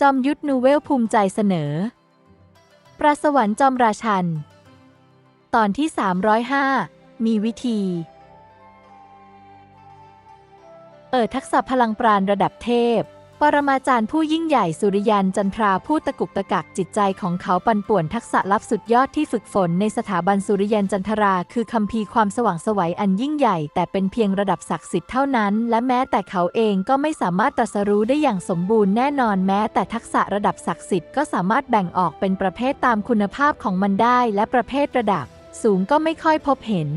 จอมยุทธนูเวลภูมิใจเสนอ ปราสวรรค์จอมราชัน ตอนที่ 305 มีวิธี เอ่อทักษะพลังปราณระดับเทพ ปรมาจารย์ผู้ยิ่งใหญ่สุริยันจันทราผู้ตะกุกตะกักจิตใจของเขาปันป่วนทักษะลับสุดยอดที่ฝึกฝนในสถาบันสุริยันจันทรา คือคัมภีความสว่างสวัยอันยิ่งใหญ่ แต่เป็นเพียงระดับศักดิ์สิทธิ์เท่านั้น และแม้แต่เขาเองก็ไม่สามารถตรัสรู้ได้อย่างสมบูรณ์แน่นอนแม้ แต่ทักษะระดับศักดิ์สิทธิ์ก็สามารถแบ่งออกเป็นประเภทตามคุณภาพของมันได้ และประเภทระดับ สูงก็ไม่ค่อยพบเห็น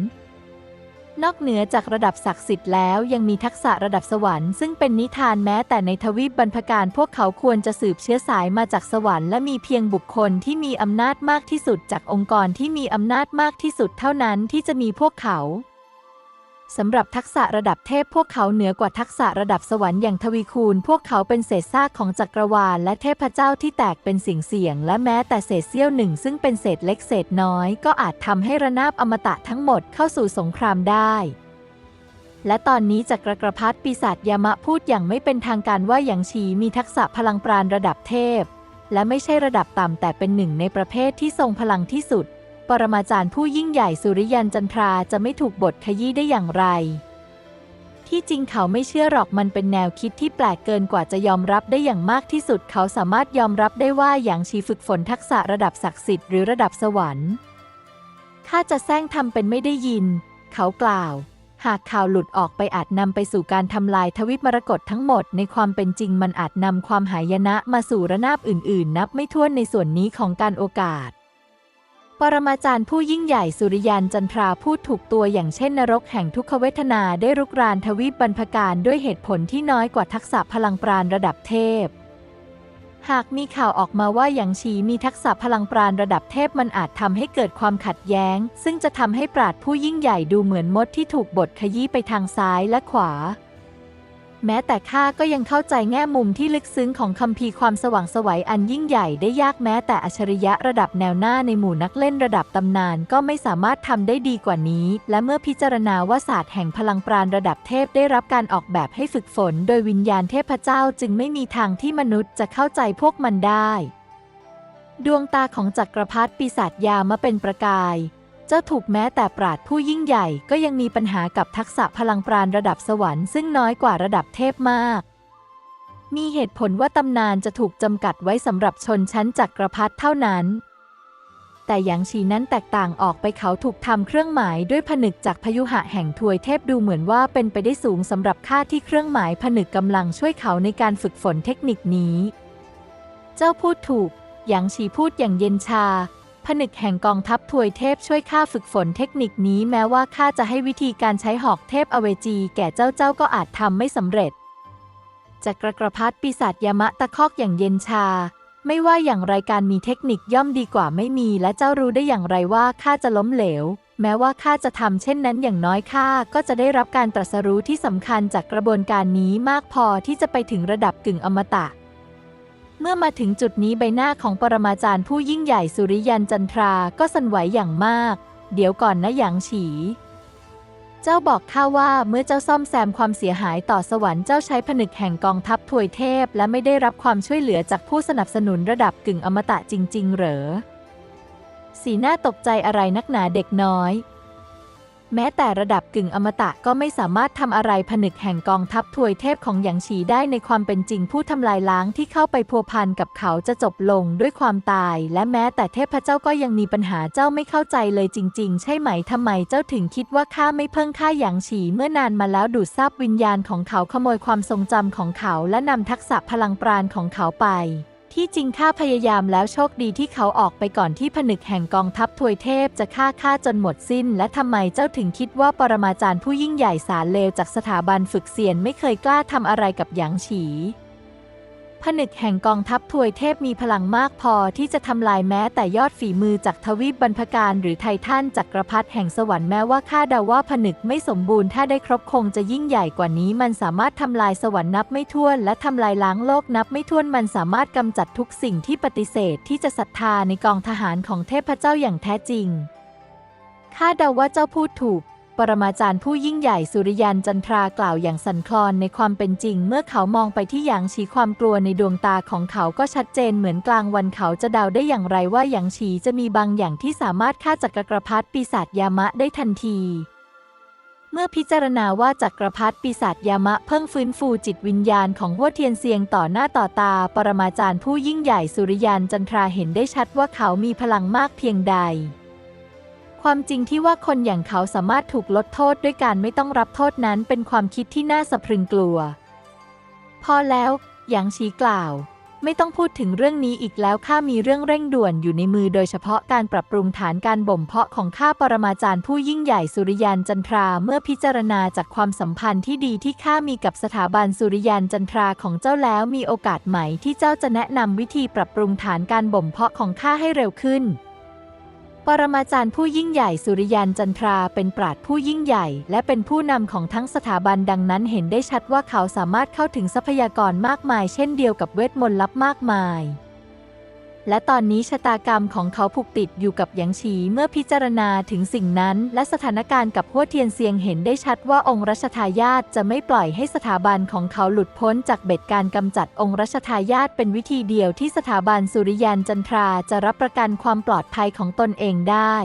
นอกเหนือจากระดับศักดิ์สิทธิ์แล้วยังมีทักษะระดับสวรรค์ซึ่งเป็นนิทานแม้แต่ในทวีปบรรพการพวกเขาควรจะสืบเชื้อสายมาจากสวรรค์และมีเพียงบุคคลที่มีอำนาจมากที่สุดจากองค์กรที่มีอำนาจมากที่สุดเท่านั้นที่จะมีพวกเขา สำหรับทักษะระดับเทพพวกเขาเหนือกว่าทักษะระดับสวรรค์อย่างทวีคูณ พวกเขาเป็นเศษซากของจักรวาล และเทพเจ้าที่แตกเป็นสิ่งเสี่ยง และแม้แต่เศษเสี้ยวหนึ่ง ซึ่งเป็นเศษเล็กเศษน้อย ก็อาจทำให้ระนาบอมตะทั้งหมดเข้าสู่สงครามได้และตอนนี้จักรกรพัฒปีศาจยามะพูดอย่างไม่เป็นทางการว่าหยางชีมีทักษะพลังปราณระดับเทพ และไม่ใช่ระดับต่ำแต่เป็นหนึ่งในประเภทที่ทรงพลังที่สุด ปรมาจารย์ผู้ยิ่งใหญ่สุริยันจันทราจะไม่ถูกบทขยี้ได้อย่างไร ที่จริงเขาไม่เชื่อหรอกมันเป็นแนวคิดที่แปลกเกินกว่าจะยอมรับได้อย่างมากที่สุด เขาสามารถยอมรับได้ว่าหยางชีฝึกฝนทักษะระดับศักดิ์สิทธิ์หรือระดับสวรรค์ข้าจะแซงทำเป็นไม่ได้ยิน เขากล่าว หากข่าวหลุดออกไปอาจนำไปสู่การทำลายทวิปมรกตทั้งหมด ในความเป็นจริงมันอาจนำความหายนะมาสู่ระนาบอื่น ๆ นับไม่ถ้วนในส่วนนี้ของการโอกาส ปรมาจารย์ผู้ยิ่งใหญ่สุริยันจันทราพูดถูกตัวอย่างเช่นนรกแห่งทุกขเวทนาได้รุกรานทวีปบรรพการด้วยเหตุผลที่น้อยกว่าทักษะพลังปราณระดับเทพ หากมีข่าวออกมาว่าหยางชีมีทักษะพลังปราณระดับเทพมันอาจทำให้เกิดความขัดแย้ง ซึ่งจะทำให้ปราดผู้ยิ่งใหญ่ดูเหมือนมดที่ถูกบดขยี้ไปทางซ้ายและขวา แม้แต่ข้าก็ยังเข้าใจแง่มุมที่ลึกซึ้งของคัมภีร์ความสว่างสวัยอันยิ่งใหญ่ได้ยากแม้แต่อัจฉริยะระดับแนวหน้าในหมู่นักเล่นระดับตำนานก็ไม่สามารถทำได้ดีกว่านี้ และเมื่อพิจารณาว่าศาสตร์แห่งพลังปราณระดับเทพได้รับการออกแบบให้ฝึกฝน โดยวิญญาณเทพเจ้าจึงไม่มีทางที่มนุษย์จะเข้าใจพวกมันได้ ดวงตาของจักรพรรดิปีศาจยามาเป็นประกาย จ้าถูกแม้แต่ปราดผู้ยิ่งใหญ่ก็ยังมีปัญหากับทักษะพลังปราณระดับสวรรค์ซึ่งน้อยกว่าระดับเทพมาก มีเหตุผลว่าตำนานจะถูกจำกัดไว้สำหรับชนชั้นจักรพรรดิเท่านั้น แต่หยางชีนั้นแตกต่างออกไปเขาถูกทำเครื่องหมายด้วยผนึกจากพยุหะแห่งทวยเทพดูเหมือนว่าเป็นไปได้สูงสำหรับค่าที่เครื่องหมายผนึกกำลังช่วยเขาในการฝึกฝนเทคนิคนี้ เจ้าพูดถูกหยางชีพูดอย่างเย็นชา ผนึกแห่งกองทัพทวยเทพช่วยข้าฝึกฝนเทคนิคนี้แม้ว่าข้าจะให้วิธีการใช้หอกเทพอเวจี แก่เจ้าเจ้าก็อาจทำไม่สำเร็จจากกระกระพัดปีศาจยามะตะคอกอย่างเย็นชา ไม่ว่าอย่างไรการมีเทคนิคย่อมดีกว่าไม่มี และเจ้ารู้ได้อย่างไรว่าข้าจะล้มเหลว แม้ว่าข้าจะทำเช่นนั้นอย่างน้อยข้าก็จะได้รับการตรัสรู้ที่สำคัญจากกระบวนการนี้มากพอที่จะไปถึงระดับกึ่งอมตะ เมื่อมาถึงจุดนี้ใบหน้าของปรมาจารย์ผู้ยิ่งใหญ่สุริยันจันทรา ก็สั่นไหวอย่างมาก เดี๋ยวก่อนนะหยางฉี เจ้าบอกข้าว่าเมื่อเจ้าซ่อมแซมความเสียหายต่อสวรรค์เจ้าใช้ผนึกแห่งกองทัพถวยเทพ และไม่ได้รับความช่วยเหลือจากผู้สนับสนุนระดับกึ่งอมตะจริง ๆ เหรอ สีหน้าตกใจอะไรนักหนาเด็กน้อย แม้แต่ระดับกึ่งอมตะก็ไม่สามารถทำอะไรผนึกแห่งกองทัพถวยเทพของหยางฉีได้ในความเป็นจริงผู้ทำลายล้างที่เข้าไปพัวพันกับเขาจะจบลงด้วยความตาย และแม้แต่เทพเจ้าก็ยังมีปัญหาเจ้าไม่เข้าใจเลยจริง ๆ ใช่ไหมทำไมเจ้าถึงคิดว่าข้าไม่เพิ่งฆ่าหยางฉีเมื่อนานมาแล้วดูดซับวิญญาณของเขาขโมยความทรงจำของเขาและนำทักษะพลังปราณของเขาไป ที่จริงข้าพยายามแล้วโชคดีที่เขาออกไปก่อนที่ผนึกแห่งกองทัพทวยเทพจะฆ่าข้าจนหมดสิ้น และทำไมเจ้าถึงคิดว่าปรมาจารย์ผู้ยิ่งใหญ่สารเลวจากสถาบันฝึกเซียนไม่เคยกล้าทำอะไรกับหยางฉี ผนึกแห่งกองทัพทวยเทพมีพลังมากพอที่จะทำลายแม้แต่ยอดฝีมือจากทวีปบรรพการหรือไททันจักรพรรดิแห่งสวรรค์แม้ว่าข้าเดาว่าผนึกไม่สมบูรณ์ถ้าได้ครบคงจะยิ่งใหญ่กว่านี้ มันสามารถทำลายสวรรค์นับไม่ถ้วน และทำลายล้างโลกนับไม่ถ้วนมันสามารถกำจัดทุกสิ่งที่ปฏิเสธที่จะศรัทธาในกองทหารของเทพเจ้าอย่างแท้จริงข้าเดาว่าเจ้าพูดถูก ปรมาจารย์ผู้ยิ่งใหญ่สุริยันจันทรากล่าวอย่างสั่นคลอนในความเป็นจริง เมื่อเขามองไปที่หยางฉีความกลัวในดวงตาของเขาก็ชัดเจนเหมือนกลางวันเขาจะเดาได้อย่างไรว่าหยางฉีจะมีบางอย่างที่สามารถฆ่าจักรกรพรรดิปีศาจยามะได้ทันที เมื่อพิจารณาว่าจักรพรรดิปีศาจยามะเพิ่งฟื้นฟูจิตวิญญาณของหัวเทียนเซียงต่อหน้าต่อตา ปรมาจารย์ผู้ยิ่งใหญ่สุริยันจันทราเห็นได้ชัดว่าเขามีพลังมากเพียงใด ความจริงที่ว่าคนอย่างเขาสามารถถูกลดโทษด้วยการไม่ต้องรับโทษนั้นเป็นความคิดที่น่าสะพรึงกลัว พอแล้ว หยางชีกล่าว ไม่ต้องพูดถึงเรื่องนี้อีกแล้วข้ามีเรื่องเร่งด่วนอยู่ในมือโดยเฉพาะการปรับปรุงฐานการบ่มเพาะของข้าปรมาจารย์ผู้ยิ่งใหญ่สุริยันจันทราเมื่อพิจารณาจากความสัมพันธ์ที่ดีที่ข้ามีกับสถาบันสุริยันจันทราของเจ้าแล้วมีโอกาสใหม่ที่เจ้าจะแนะนำวิธีปรับปรุงฐานการบ่มเพาะของข้าให้เร็วขึ้น ปรมาจารย์ผู้ยิ่งใหญ่สุริยันจันทราเป็นปราดผู้ยิ่งใหญ่ และเป็นผู้นำของทั้งสถาบันดังนั้นเห็นได้ชัดว่าเขาสามารถเข้าถึงทรัพยากรมากมาย เช่นเดียวกับเวทมนต์ลับมากมาย และตอนนี้ชะตากรรมของเขาผูกติดอยู่กับหยางฉีเมื่อพิจารณาถึงสิ่งนั้น และสถานการณ์กับหัวเทียนเซียงเห็นได้ชัดว่าองค์รัชทายาทจะไม่ปล่อยให้สถาบันของเขาหลุดพ้นจากเบ็ดการกำจัดองค์รัชทายาทเป็นวิธีเดียวที่สถาบันสุริยันจันทราจะรับประกันความปลอดภัยของตนเองได้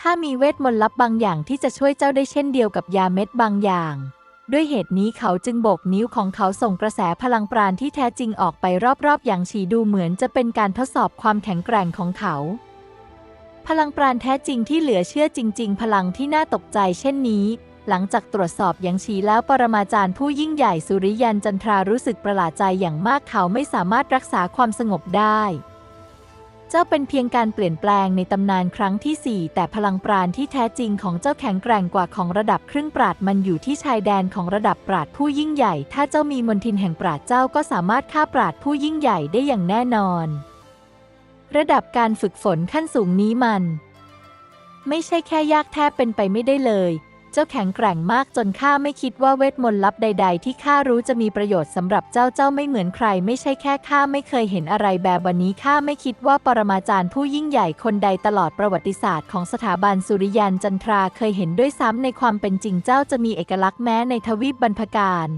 ข้ามีเวทมนต์ลับบางอย่างที่จะช่วยเจ้าได้เช่นเดียวกับยาเม็ดบางอย่าง ด้วยเหตุนี้เขาจึงโบกนิ้วของเขาส่งกระแสพลังปราณที่แท้จริงออกไปรอบๆ อย่างฉีดูเหมือนจะเป็นการทดสอบความแข็งแกร่งของเขา พลังปราณแท้จริงที่เหลือเชื่อจริง ๆ พลังที่น่าตกใจเช่นนี้ หลังจากตรวจสอบอย่างฉีแล้วปรมาจารย์ผู้ยิ่งใหญ่สุริยันจันทรารู้สึกประหลาดใจอย่างมากเขาไม่สามารถรักษาความสงบได้ เจ้าเป็นเพียงการเปลี่ยนแปลงในตำนานครั้งที่ 4 แต่พลังปราณที่แท้จริงของเจ้าแข็งแกร่งกว่าของระดับครึ่งปราดมันอยู่ที่ชายแดนของระดับปราดผู้ยิ่งใหญ่ ถ้าเจ้ามีมนทินแห่งปราดเจ้าก็สามารถฆ่าปราดผู้ยิ่งใหญ่ได้อย่างแน่นอน ระดับการฝึกฝนขั้นสูงนี้มัน ไม่ใช่แค่ยากแทบเป็นไปไม่ได้เลย เจ้าแข็งแกร่งมากจนข้าไม่คิดว่าเวทมนต์ลับใด ๆ ที่ข้ารู้จะมีประโยชน์สำหรับเจ้าเจ้าไม่เหมือนใคร ไม่ใช่แค่ข้าไม่เคยเห็นอะไรแบบวันนี้ข้าไม่คิดว่าปรมาจารย์ผู้ยิ่งใหญ่คนใดตลอดประวัติศาสตร์ของสถาบันสุริยันจันทราเคยเห็นด้วยซ้ำในความเป็นจริงเจ้าจะมีเอกลักษณ์แม้ในทวีปบรรพการ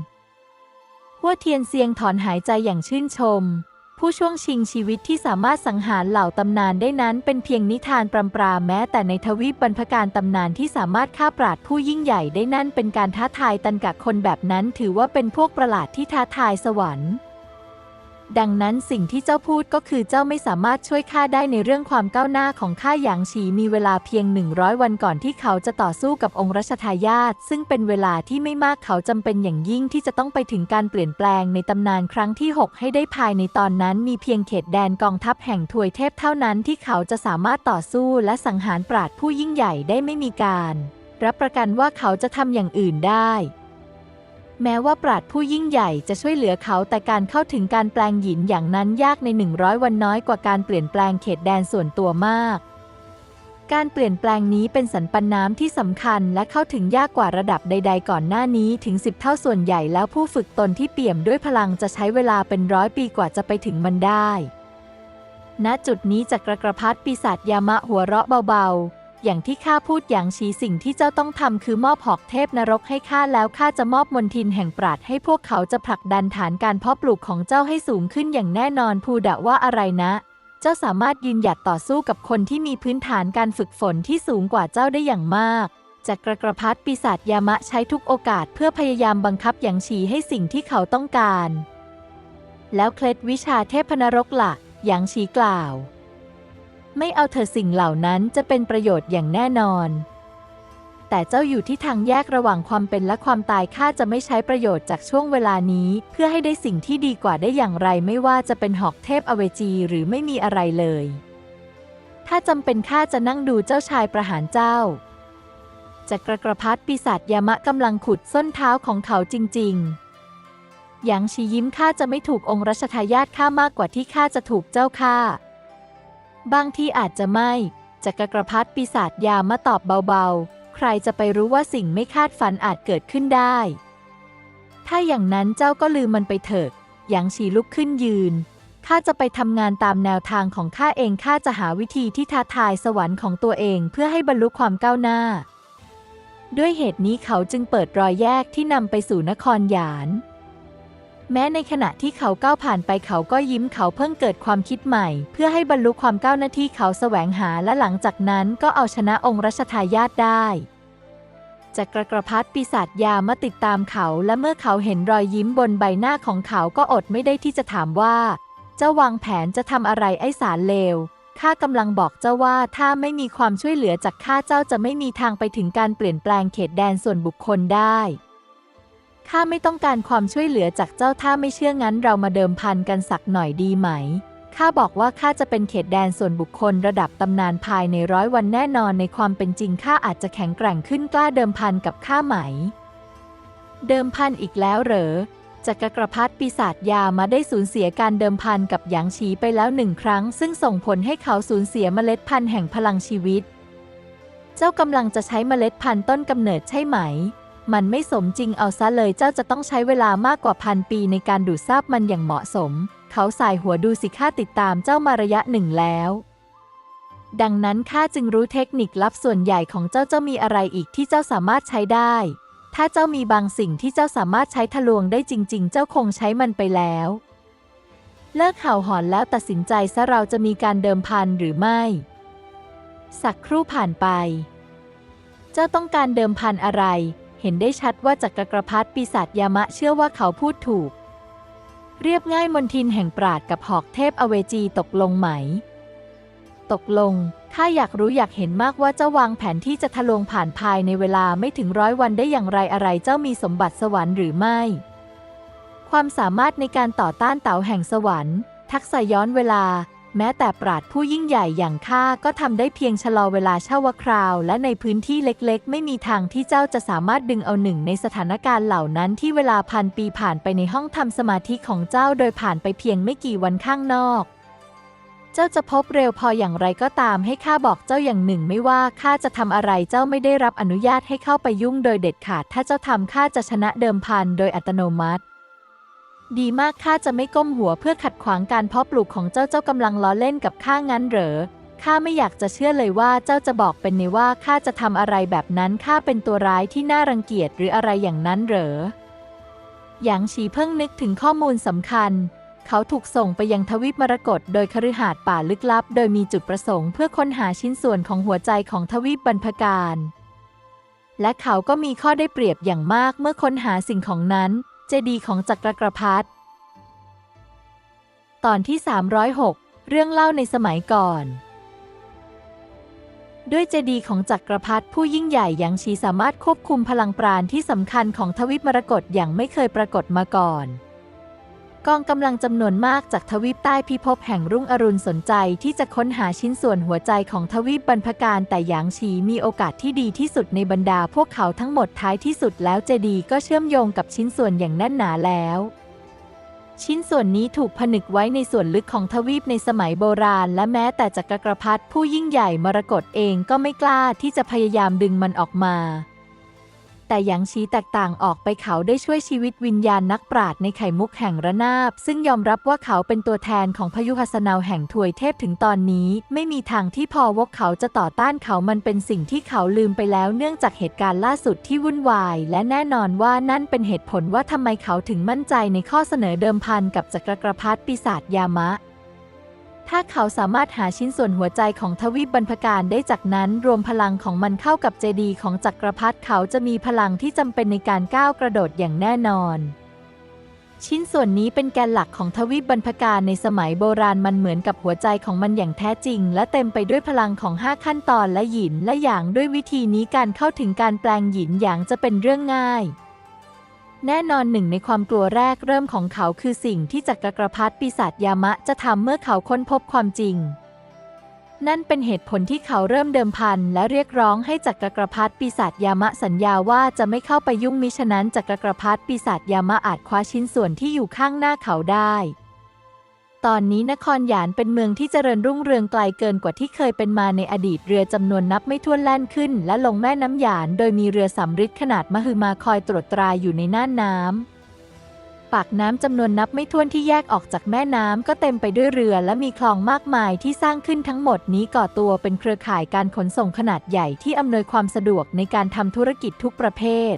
หัวเทียนเซียงถอนหายใจอย่างชื่นชม ผู้ช่วงชิงชีวิตที่สามารถสังหารเหล่าตำนานได้นั้น เป็นเพียงนิทานปรำปราแม้แต่ในทวีปบรรพการตำนานที่สามารถฆ่าปราดผู้ยิ่งใหญ่ได้นั่นเป็นการท้าทายตันกับคนแบบนั้น ถือว่าเป็นพวกประหลาดที่ท้าทายสวรรค์ ดังนั้นสิ่งที่เจ้าพูดก็คือเจ้าไม่สามารถช่วยข้าได้ในเรื่องความก้าวหน้าของข้าหยางฉีมีเวลาเพียง 100 วันก่อนที่เขาจะต่อสู้กับองค์รัชทายาทซึ่งเป็นเวลาที่ไม่มากเขาจำเป็นอย่างยิ่งที่จะต้องไปถึงการเปลี่ยนแปลงในตำนานครั้งที่ 6 ให้ได้ภายในตอนนั้นมีเพียงเขตแดนกองทัพแห่งถวยเทพเท่านั้นที่เขาจะสามารถต่อสู้และสังหารปราดผู้ยิ่งใหญ่ได้ไม่มีการ รับประกันว่าเขาจะทำอย่างอื่นได้ แม้ว่าปราดผู้ยิ่งใหญ่จะช่วยเหลือเขาแต่การเข้าถึงการแปลงหยินอย่างนั้นยากใน 100 วันน้อยกว่าการเปลี่ยนแปลงเขตแดนส่วนตัวมาก การเปลี่ยนแปลงนี้เป็นสันปันน้ำที่สำคัญและเข้าถึงยากกว่าระดับใด ๆ ก่อนหน้านี้ถึง 10 เท่าส่วนใหญ่แล้วผู้ฝึกตนที่เปี่ยมด้วยพลังจะใช้เวลาเป็นร้อยปีกว่าจะไปถึงมันได้ ณจุดนี้จักรกรพัดปีศาจยามะหัวเราะเบาๆ อย่างที่ข้าพูดอย่างชี้สิ่งที่เจ้าต้องทำคือมอบหอกเทพนรกให้ข้าแล้วข้าจะมอบมนทินแห่งปราดให้พวกเขาจะผลักดันฐานการเพาะปลูกของเจ้าให้สูงขึ้นอย่างแน่นอนพูดะว่าอะไรนะ เจ้าสามารถยืนหยัดต่อสู้กับคนที่มีพื้นฐานการฝึกฝนที่สูงกว่าเจ้าได้อย่างมากจักรกรพัดปีศาจยามะใช้ทุกโอกาสเพื่อพยายามบังคับอย่างฉีให้สิ่งที่เขาต้องการ แล้วเคล็ดวิชาเทพนรกละ่ะหยางฉีกล่าว ไม่เอาเธอสิ่งเหล่านั้นจะเป็นประโยชน์อย่างแน่นอน แต่เจ้าอยู่ที่ทางแยกระหว่างความเป็นและความตายข้าจะไม่ใช้ประโยชน์จากช่วงเวลานี้ เพื่อให้ได้สิ่งที่ดีกว่าได้อย่างไรไม่ว่าจะเป็นหอกเทพอเวจีหรือไม่มีอะไรเลย ถ้าจำเป็นข้าจะนั่งดูเจ้าชายประหารเจ้าจักรกรพัดปีศาจยามะกำลังขุดส้นเท้าของเขาจริง ๆ หยางชียิ้มข้าจะไม่ถูกองค์รัชทายาทข้ามากกว่าที่ข้าจะถูกเจ้าข้า บางที่อาจจะไม่จักรกรพัดปีศาจยามะตอบเบาๆ ใครจะไปรู้ว่าสิ่งไม่คาดฝันอาจเกิดขึ้นได้ ถ้าอย่างนั้นเจ้าก็ลืมมันไปเถิดหยางชีลุกขึ้นยืน ข้าจะไปทำงานตามแนวทางของข้าเอง ข้าจะหาวิธีที่ท้าทายสวรรค์ของตัวเองเพื่อให้บรรลุความก้าวหน้า ด้วยเหตุนี้เขาจึงเปิดรอยแยกที่นำไปสู่นครหยาน แม้ในขณะที่เขาก้าวผ่านไปเขาก็ยิ้มเขาเพิ่งเกิดความคิดใหม่ เพื่อให้บรรลุความก้าวหน้าที่เขาแสวงหาและหลังจากนั้นก็เอาชนะองค์รัชทายาทได้จักรกรพัดปีศาจยามาติดตามเขา และเมื่อเขาเห็นรอยยิ้มบนใบหน้าของเขาก็อดไม่ได้ที่จะถามว่า เจ้าวางแผนจะทำอะไรไอ้สารเลวข้ากำลังบอกเจ้าว่าถ้าไม่มีความช่วยเหลือจากข้าเจ้าจะไม่มีทางไปถึงการเปลี่ยนแปลงเขตแดนส่วนบุคคลได้ ข้าไม่ต้องการความช่วยเหลือจากเจ้าถ้าไม่เชื่องั้นเรามาเดิมพันกันสักหน่อยดีไหม ข้าบอกว่าข้าจะเป็นเขตแดนส่วนบุคคลระดับตำนานภายในร้อยวันแน่นอนในความเป็นจริงข้าอาจจะแข็งแกร่งขึ้นกล้าเดิมพันกับข้าไหม เดิมพันอีกแล้วเหรอจักรกรพัดปีศาจยามาได้สูญเสียการเดิมพันกับหยางฉีไปแล้วหนึ่งครั้ง ซึ่งส่งผลให้เขาสูญเสียเมล็ดพันธุ์แห่งพลังชีวิต เจ้ากำลังจะใช้เมล็ดพันธุ์ต้นกำเนิดใช่ไหม มันไม่สมจริงเอาซะเลยเจ้าจะต้องใช้เวลามากกว่าพันปีในการดูดซาบมันอย่างเหมาะสม เขาสายหัวดูสิข้าติดตามเจ้ามาระยะหนึ่งแล้ว ดังนั้นข้าจึงรู้เทคนิคลับส่วนใหญ่ของเจ้าเจ้ามีอะไรอีกที่เจ้าสามารถใช้ได้ ถ้าเจ้ามีบางสิ่งที่เจ้าสามารถใช้ทะลวงได้จริง ๆ เจ้าคงใช้มันไปแล้ว เลิกเห่าหอนแล้วตัดสินใจซะเราจะมีการเดิมพันหรือไม่ สักครู่ผ่านไป เจ้าต้องการเดิมพันอะไร เห็นได้ชัดว่าจักรกรพัดปีศาจยามะเชื่อว่าเขาพูดถูก เรียบง่ายมนทินแห่งปราดกับหอกเทพอเวจีตกลงไหม ตกลงข้าอยากรู้อยากเห็นมากว่าเจ้าวางแผนที่จะทะลวงผ่านภายในเวลาไม่ถึงร้อยวันได้อย่างไรอะไรเจ้ามีสมบัติสวรรค์หรือไม่ ความสามารถในการต่อต้านเต่าแห่งสวรรค์ ทักษะย้อนเวลา แม้แต่ปราดผู้ยิ่งใหญ่อย่างข้าก็ทำได้เพียงชะลอเวลาเชั่วคราว และในพื้นที่เล็กๆ ไม่มีทางที่เจ้าจะสามารถดึงเอาหนึ่งในสถานการณ์เหล่านั้นที่เวลาพันปีผ่านไปในห้องทำสมาธิของเจ้าโดยผ่านไปเพียงไม่กี่วันข้างนอก เจ้าจะพบเร็วพออย่างไรก็ตามให้ข้าบอกเจ้าอย่างหนึ่งไม่ว่าข้าจะทำอะไรเจ้าไม่ได้รับอนุญาตให้เข้าไปยุ่งโดยเด็ดขาด ถ้าเจ้าทำข้าจะชนะเดิมพันโดยอัตโนมัติ ดีมากข้าจะไม่ก้มหัวเพื่อขัดขวางการเพาะปลูกของเจ้าเจ้ากำลังล้อเล่นกับข้างั้นเหรอข้าไม่อยากจะเชื่อเลยว่าเจ้าจะบอกเป็นในว่าข้าจะทำอะไรแบบนั้นข้าเป็นตัวร้ายที่น่ารังเกียจหรืออะไรอย่างนั้นเหรอหยางฉีเพิ่งนึกถึงข้อมูลสำคัญ เขาถูกส่งไปยังทวีปมรกตโดยคฤหาสน์ป่าลึกลับ โดยมีจุดประสงค์เพื่อค้นหาชิ้นส่วนของหัวใจของทวีปบรรพการ และเขาก็มีข้อได้เปรียบอย่างมากเมื่อค้นหาสิ่งของนั้น เจดีย์ของจักรกรพัดตอนที่ 306 เรื่องเล่าในสมัยก่อน ด้วยเจดีย์ของจักรพรรดิผู้ยิ่งใหญ่ยังชีสามารถควบคุมพลังปราณที่สำคัญของทวีปมรกตอย่างไม่เคยปรากฏมาก่อน กองกำลังจำนวนมากจากทวีปใต้พิภพแห่งรุ่งอรุณสนใจที่จะค้นหาชิ้นส่วนหัวใจของทวีปบรรพการแต่หยางชีมีโอกาสที่ดีที่สุดในบรรดาพวกเขาทั้งหมดท้ายที่สุดแล้วเจดีก็เชื่อมโยงกับชิ้นส่วนอย่างแน่นหนาแล้วชิ้นส่วนนี้ถูกผนึกไว้ในส่วนลึกของทวีปในสมัยโบราณ และแม้แต่จักรกรพรรดิผู้ยิ่งใหญ่มรกตเองก็ไม่กล้าที่จะพยายามดึงมันออกมา แต่หยางชีแตกต่างออกไปเขาได้ช่วยชีวิตวิญญาณนักปราชญ์ในไข่มุกแห่งระนาบ ซึ่งยอมรับว่าเขาเป็นตัวแทนของพยุหสนาวแห่งถวยเทพถึงตอนนี้ ไม่มีทางที่พอวกเขาจะต่อต้านเขามันเป็นสิ่งที่เขาลืมไปแล้วเนื่องจากเหตุการณ์ล่าสุดที่วุ่นวาย และแน่นอนว่านั่นเป็นเหตุผลว่าทำไมเขาถึงมั่นใจในข้อเสนอเดิมพันกับจักรกรพรรดิปีศาจยามะ ถ้าเขาสามารถหาชิ้นส่วนหัวใจของทวีปบรรพการได้จากนั้นรวมพลังของมันเข้ากับเจดีย์ของจักรพรรดิเขาจะมีพลังที่จำเป็นในการก้าวกระโดดอย่างแน่นอน ชิ้นส่วนนี้เป็นแกนหลักของทวีปบรรพการในสมัยโบราณมันเหมือนกับหัวใจของมันอย่างแท้จริง และเต็มไปด้วยพลังของ 5 ขั้นตอนและหยินและหยางด้วยวิธีนี้การเข้าถึงการแปลงหยินหยางจะเป็นเรื่องง่าย แน่นอนหนึ่งในความกลัวแรกเริ่มของเขาคือสิ่งที่จักรกรพรรดิปีศาจยามะจะทำเมื่อเขาค้นพบความจริง นั่นเป็นเหตุผลที่เขาเริ่มเดิมพันและเรียกร้องให้จักรกรพรรดิปีศาจยามะสัญญาว่าจะไม่เข้าไปยุ่งมิฉะนั้นจักรกรพรรดิปีศาจยามะอาจคว้าชิ้นส่วนที่อยู่ข้างหน้าเขาได้ ตอนนี้นครหยานเป็นเมืองที่เจริญรุ่งเรืองไกลเกินกว่าที่เคยเป็นมาในอดีตเรือจำนวนนับไม่ถ้วนแล่นขึ้น และลงแม่น้ำหยาน โดยมีเรือสำริดขนาดมหึมาคอยตรวจตราอยู่ในน่านน้ำปากน้ำจำนวนนับไม่ถ้วนที่แยกออกจากแม่น้ำก็เต็มไปด้วยเรือและมีคลองมากมายที่สร้างขึ้นทั้งหมดนี้ก่อตัวเป็นเครือข่ายการขนส่งขนาดใหญ่ที่อำนวยความสะดวกในการทำธุรกิจทุกประเภท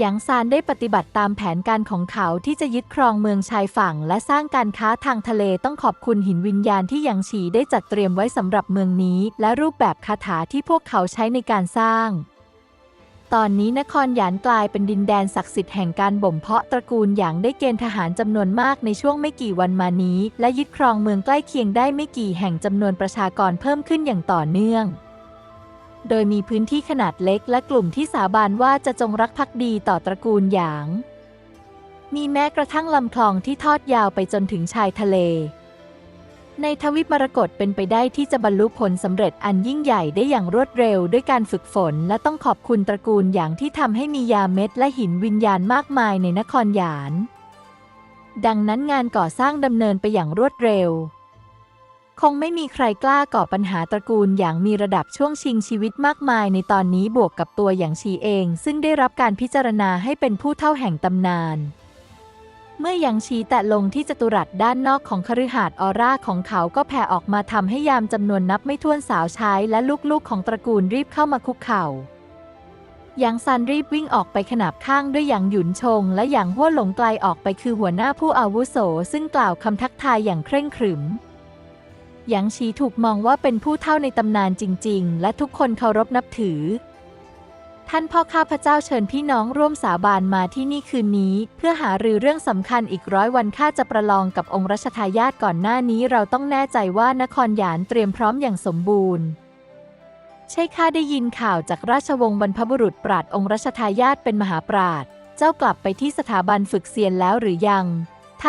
หยางซานได้ปฏิบัติตามแผนการของเขาที่จะยึดครองเมืองชายฝั่ง และสร้างการค้าทางทะเลต้องขอบคุณหินวิญญาณที่หยางฉีได้จัดเตรียมไว้สำหรับเมืองนี้ และรูปแบบคาถาที่พวกเขาใช้ในการสร้าง ตอนนี้นครหยานกลายเป็นดินแดนศักดิ์สิทธิ์แห่งการบ่มเพาะตระกูลหยางได้เกณฑ์ทหารจำนวนมากในช่วงไม่กี่วันมานี้ และยึดครองเมืองใกล้เคียงได้ไม่กี่แห่งจำนวนประชากรเพิ่มขึ้นอย่างต่อเนื่อง โดยมีพื้นที่ขนาดเล็กและกลุ่มที่สาบานว่าจะจงรักภักดีต่อตระกูลหยาง มีแม้กระทั่งลำคลองที่ทอดยาวไปจนถึงชายทะเล ในทวิปมรกตเป็นไปได้ที่จะบรรลุผลสำเร็จอันยิ่งใหญ่ได้อย่างรวดเร็วด้วยการฝึกฝน และต้องขอบคุณตระกูลอย่างที่ทำให้มียาเม็ดและหินวิญญาณมากมายในนครหยาน ดังนั้นงานก่อสร้างดำเนินไปอย่างรวดเร็ว คงไม่มีใครกล้าก่อปัญหาตระกูลอย่างมีระดับช่วงชิงชีวิตมากมายในตอนนี้บวกกับตัวอย่างชีเอง ซึ่งได้รับการพิจารณาให้เป็นผู้เท่าแห่งตำนาน เมื่อยังชีแตะลงที่จตุรัสด้านนอกของคฤหาสน์ออร่าของเขาก็แผ่ออกมาทำให้ยามจำนวนนับไม่ถ้วนสาวใช้และลูกๆของตระกูลรีบเข้ามาคุกเข่าหยางซันรีบวิ่งออกไปขนาบข้างด้วยหยางหยุนชง และหยางหัวหลงไกลออกไปคือหัวหน้าผู้อาวุโส ซึ่งกล่าวคำทักทายอย่างเคร่งขรึม หยางชีถูกมองว่าเป็นผู้เท่าในตำนานจริง ๆ และทุกคนเคารพนับถือ ท่านพ่อข้าพเจ้าเชิญพี่น้องร่วมสาบานมาที่นี่คืนนี้ เพื่อหารือเรื่องสำคัญอีกร้อยวันข้าจะประลองกับองค์รัชทายาทก่อนหน้านี้เราต้องแน่ใจว่านครหยานเตรียมพร้อมอย่างสมบูรณ์ใช่ข้าได้ยินข่าวจากราชวงศ์บรรพบุรุษปราดองค์รัชทายาทเป็นมหาปราดเจ้ากลับไปที่สถาบันฝึกเซียนแล้วหรือยัง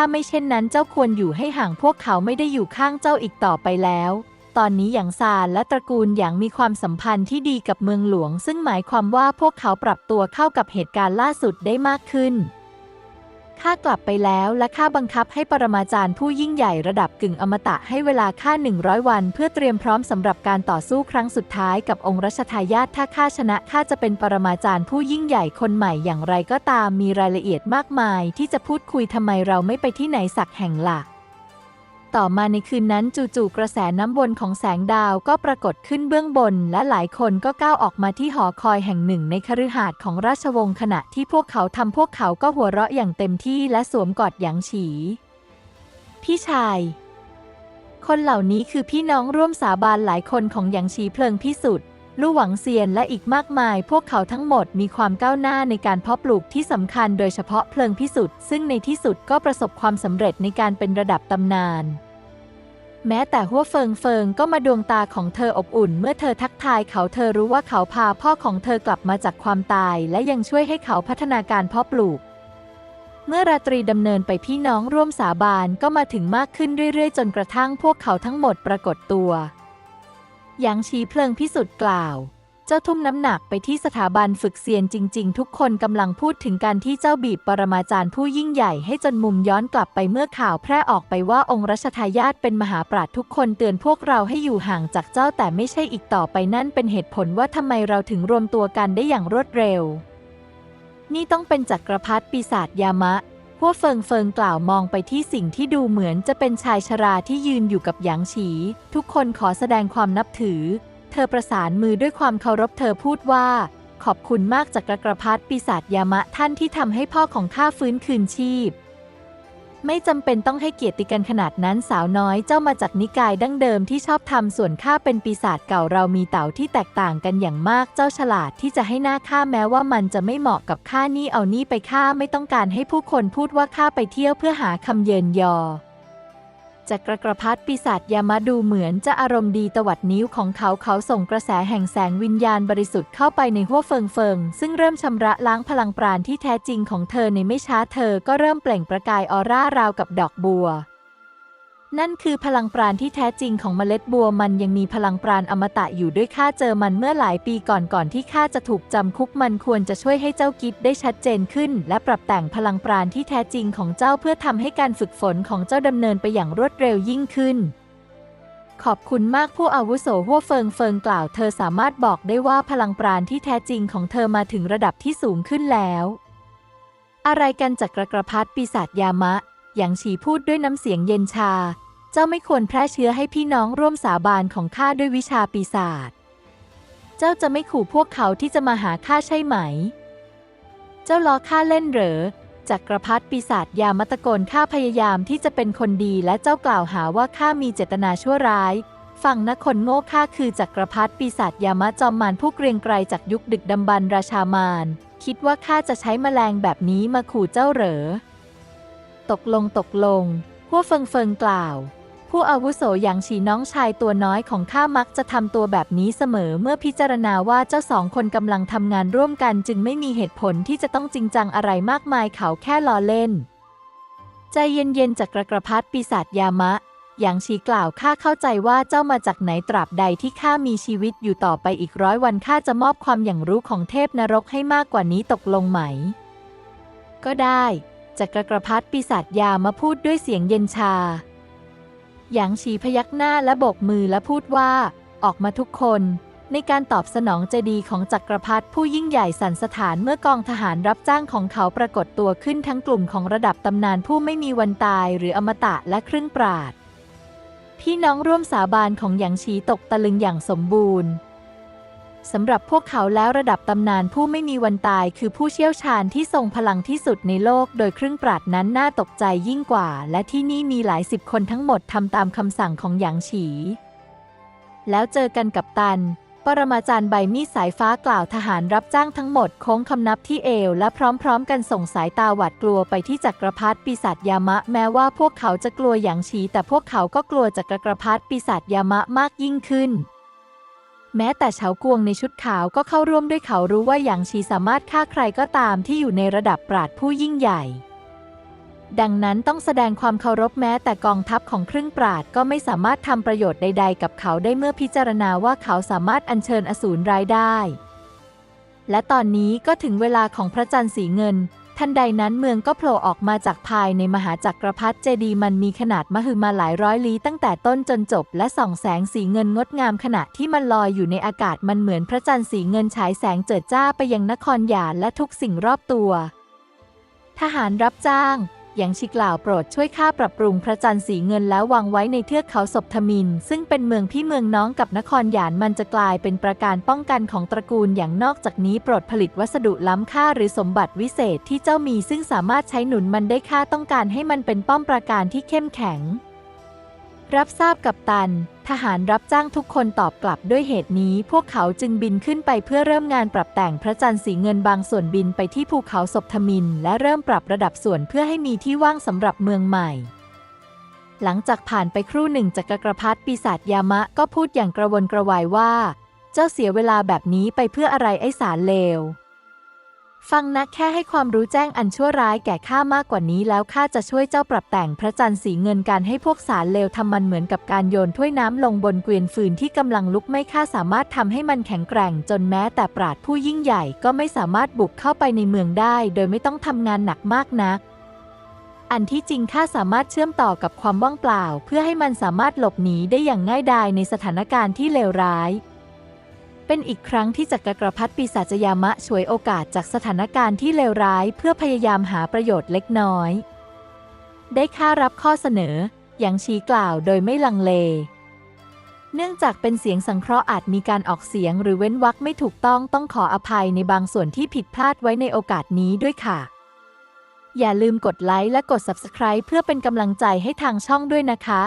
ถ้าไม่เช่นนั้นเจ้าควรอยู่ให้ห่างพวกเขาไม่ได้อยู่ข้างเจ้าอีกต่อไปแล้ว ตอนนี้หยางซานและตระกูลหยางมีความสัมพันธ์ที่ดีกับเมืองหลวง ซึ่งหมายความว่าพวกเขาปรับตัวเข้ากับเหตุการณ์ล่าสุดได้มากขึ้น ข้ากลับไปแล้วและข้าบังคับให้ปรมาจารย์ผู้ยิ่งใหญ่ระดับกึ่งอมตะให้เวลาข้า 100 วัน เพื่อเตรียมพร้อมสำหรับการต่อสู้ครั้งสุดท้ายกับองค์รัชทายาทถ้าข้าชนะข้าจะเป็นปรมาจารย์ผู้ยิ่งใหญ่คนใหม่อย่างไรก็ตามมีรายละเอียดมากมาย ที่จะพูดคุยทำไมเราไม่ไปที่ไหนสักแห่งล่ะ ต่อมาในคืนนั้นจู่ๆกระแสน้ำวนของแสงดาวก็ปรากฏขึ้นเบื้องบน และหลายคนก็ก้าวออกมาที่หอคอยแห่งหนึ่งในคฤหาสน์ของราชวงศ์ขณะที่พวกเขาทำพวกเขาก็หัวเราะอย่างเต็มที่และสวมกอดหยางฉี พี่ชาย คนเหล่านี้คือพี่น้องร่วมสาบานหลายคนของหยางฉีเพลิงพิสุทธิ์ ลู่หวังเซียนและอีกมากมาย พวกเขาทั้งหมดมีความก้าวหน้าในการเพาะปลูกที่สำคัญโดยเฉพาะเพลิงพิสุทธิ์ซึ่งในที่สุดก็ประสบความสำเร็จในการเป็นระดับตำนาน แม้แต่หัวเฟิงเฟิงก็มาดวงตาของเธออบอุ่น เมื่อเธอทักทายเขาเธอรู้ว่าเขาพาพ่อของเธอกลับมาจากความตาย และยังช่วยให้เขาพัฒนาการเพาะปลูกเมื่อราตรีดำเนินไปพี่น้องร่วมสาบานก็มาถึงมากขึ้นเรื่อยๆ จนกระทั่งพวกเขาทั้งหมดปรากฏตัว หยางชีเพลิงพิสุทธิ์กล่าว เจ้าทุ่มน้ำหนักไปที่สถาบันฝึกเซียนจริง ๆ ทุกคนกำลังพูดถึงการที่เจ้าบีบปรมาจารย์ผู้ยิ่งใหญ่ให้จนมุมย้อนกลับไปเมื่อข่าวแพร่ออกไปว่าองค์รัชทายาทเป็นมหาปราชญ์ทุกคนเตือนพวกเราให้อยู่ห่างจากเจ้าแต่ไม่ใช่อีกต่อไปนั่นเป็นเหตุผลว่าทำไมเราถึงรวมตัวกันได้อย่างรวดเร็ว นี่ต้องเป็นจักรพรรดิปีศาจยามะ พวกเฟิงเฟิงกล่าวมองไปที่สิ่งที่ดูเหมือนจะเป็นชายชราที่ยืนอยู่กับหยางฉี ทุกคนขอแสดงความนับถือ เธอประสานมือด้วยความเคารพเธอพูดว่า ขอบคุณมากจากกระกรพัดปีศาจยามะท่านที่ทำให้พ่อของข้าฟื้นคืนชีพ ไม่จำเป็นต้องให้เกียรติกันขนาดนั้นสาวน้อยเจ้ามาจากนิกายดั้งเดิมที่ชอบทำส่วนข้าเป็นปีศาจเก่าเรามีเต่าที่แตกต่างกันอย่างมากเจ้าฉลาดที่จะให้หน้าข้าแม้ว่ามันจะไม่เหมาะกับข้านี่เอานี่ไปข้าไม่ต้องการให้ผู้คนพูดว่าข้าไปเที่ยวเพื่อหาคำเยินยอ จักระกระพัดปีศาจยามาดูเหมือนจะอารมณ์ดีตวัดนิ้วของเขาเขาส่งกระแสแห่งแสงวิญญาณบริสุทธิ์เข้าไปในหัวเฟิงเฟิง ซึ่งเริ่มชำระล้างพลังปราณที่แท้จริงของเธอในไม่ช้าเธอก็เริ่มเปล่งประกายออร่าราวกับดอกบัว นั่นคือพลังปราณที่แท้จริงของเมล็ดบัวมันยังมีพลังปราณอมตะอยู่ด้วยข้าเจอมันเมื่อหลายปีก่อนก่อนที่ข้าจะถูกจำคุกมันควรจะช่วยให้เจ้ากิดได้ชัดเจนขึ้น และปรับแต่งพลังปราณที่แท้จริงของเจ้าเพื่อทำให้การฝึกฝนของเจ้าดำเนินไปอย่างรวดเร็วยิ่งขึ้น ขอบคุณมากผู้อาวุโสหัวเฟิงเฟิงกล่าว เธอสามารถบอกได้ว่าพลังปราณที่แท้จริงของเธอมาถึงระดับที่สูงขึ้นแล้ว อะไรกันจักรกรพัดปีศาจยามะ หยางฉีพูดด้วยน้ำเสียงเย็นชา เจ้าไม่ควรแพร่เชื้อให้พี่น้องร่วมสาบานของข้าด้วยวิชาปีศาจ เจ้าจะไม่ขู่พวกเขาที่จะมาหาข้าใช่ไหม เจ้าล้อข้าเล่นเหรอจักรพรรดิปีศาจยามตะโกนข้าพยายามที่จะเป็นคนดีและเจ้ากล่าวหาว่าข้ามีเจตนาชั่วร้ายฟังนคนโง่ข้าคือจักรพรรดิปีศาจยามะจอมมารผู้เกรียงไกรจากยุคดึกดำบรรราชามาร คิดว่าข้าจะใช้แมลงแบบนี้มาขู่เจ้าเหรอ ตกลงตกลงพวเฟิงเฟิงกล่าว ผู้อาวุโสอย่างฉีน้องชายตัวน้อยของข้ามักจะทำตัวแบบนี้เสมอเมื่อพิจารณาว่าเจ้าสองคนกำลังทำงานร่วมกัน จึงไม่มีเหตุผลที่จะต้องจริงจังอะไรมากมายเขาแค่ล้อเล่น ใจเย็นๆจากกระกระพัดปีศาจยามะอย่างชีกล่าวข้าเข้าใจว่าเจ้ามาจากไหนตราบใดที่ข้ามีชีวิตอยู่ต่อไปอีกร้อยวันข้าจะมอบความอย่างรู้ของเทพนรกให้มากกว่านี้ตกลงไหม ก็ได้ จักรกรพัดปีศาจยามาพูดด้วยเสียงเย็นชา หยางฉีพยักหน้าและโบกมือและพูดว่า ออกมาทุกคน ในการตอบสนองใจดีของจักรพรรดิผู้ยิ่งใหญ่สันสถานเมื่อกองทหารรับจ้างของเขาปรากฏตัวขึ้นทั้งกลุ่มของระดับตำนานผู้ไม่มีวันตายหรืออมตะและครึ่งปราดพี่น้องร่วมสาบานของหยางฉีตกตะลึงอย่างสมบูรณ์ สำหรับพวกเขาแล้วระดับตำนานผู้ไม่มีวันตายคือผู้เชี่ยวชาญที่ทรงพลังที่สุดในโลก โดยครึ่งปราดนั้นน่าตกใจยิ่งกว่า และที่นี่มีหลายสิบคนทั้งหมดทำตามคำสั่งของหยางฉี แล้วเจอกันกับตัน ปรมาจารย์ใบมีสายฟ้ากล่าวทหารรับจ้างทั้งหมดโค้งคำนับที่เอว และพร้อมๆ กันส่งสายตาหวาดกลัวไปที่จักรพรรดิปีศาจยามะ แม้ว่าพวกเขาจะกลัวหยางฉี แต่พวกเขาก็กลัวจักรพรรดิปีศาจยามะมากยิ่งขึ้น แม้แต่เฉากวงในชุดขาวก็เข้าร่วมด้วยเขารู้ว่าหยางชีสามารถฆ่าใครก็ตามที่อยู่ในระดับปราดผู้ยิ่งใหญ่ ดังนั้นต้องแสดงความเคารพแม้แต่กองทัพของครึ่งปราดก็ไม่สามารถทำประโยชน์ใด ๆ กับเขาได้เมื่อพิจารณาว่าเขาสามารถอัญเชิญอสูรร้ายได้ และตอนนี้ก็ถึงเวลาของพระจันทร์สีเงิน ทันใดนั้นเมืองก็โผล่ออกมาจากภายในมหาจักรพรรดิเจดีมันมีขนาดมหึมาหลายร้อยลี้ตั้งแต่ต้นจนจบ และส่องแสงสีเงินงดงามขณะที่มันลอยอยู่ในอากาศมันเหมือนพระจันทร์สีเงินฉายแสงเจิดจ้าไปยังนครหยานและทุกสิ่งรอบตัว ทหารรับจ้าง อย่างชิกล่าวโปรดช่วยข้าปรับปรุงพระจันทร์สีเงินแล้ววางไว้ในเทือกเขาศพทมิน ซึ่งเป็นเมืองพี่เมืองน้องกับนครหยานมันจะกลายเป็นประการป้องกันของตระกูลอย่างนอกจากนี้โปรดผลิตวัสดุล้ำค่าหรือสมบัติวิเศษที่เจ้ามีซึ่งสามารถใช้หนุนมันได้ค่าต้องการให้มันเป็นป้อมปราการที่เข้มแข็ง รับทราบกับตัน ทหารรับจ้างทุกคนตอบกลับด้วยเหตุนี้ พวกเขาจึงบินขึ้นไปเพื่อเริ่มงานปรับแต่งพระจันทร์สีเงินบางส่วนบินไปที่ภูเขาศพทมิน และเริ่มปรับระดับส่วนเพื่อให้มีที่ว่างสำหรับเมืองใหม่ หลังจากผ่านไปครู่หนึ่งจักรกรพัดปีศาจยามะก็พูดอย่างกระวนกระวายว่า เจ้าเสียเวลาแบบนี้ไปเพื่ออะไรไอ้สารเลว ฟังนะแค่ให้ความรู้แจ้งอันชั่วร้ายแก่ข้ามากกว่านี้แล้วข้าจะช่วยเจ้าปรับแต่งพระจันทร์สีเงินการให้พวกสารเลวทำมันเหมือนกับการโยนถ้วยน้ำลงบนเกวียนฟืนที่กำลังลุกไม่ข้าสามารถทำให้มันแข็งแกร่ง จนแม้แต่ปราดผู้ยิ่งใหญ่ก็ไม่สามารถบุกเข้าไปในเมืองได้ โดยไม่ต้องทำงานหนักมากนัก อันที่จริงข้าสามารถเชื่อมต่อกับความว่างเปล่า เพื่อให้มันสามารถหลบหนีได้อย่างง่ายดายในสถานการณ์ที่เลวร้าย เป็นอีกครั้งที่จักรกรพัดปีศาจยามะฉวยโอกาสจากสถานการณ์ที่เลวร้ายเพื่อพยายามหาประโยชน์เล็กน้อย ได้ค่ารับข้อเสนอ อย่างชี้กล่าวโดยไม่ลังเล เนื่องจากเป็นเสียงสังเคราะห์อาจมีการออกเสียงหรือเว้นวรรคไม่ถูกต้องต้องขออภัยในบางส่วนที่ผิดพลาดไว้ในโอกาสนี้ด้วยค่ะ อย่าลืมกดไลค์และกด Subscribe เพื่อเป็นกำลังใจให้ทางช่องด้วยนะคะ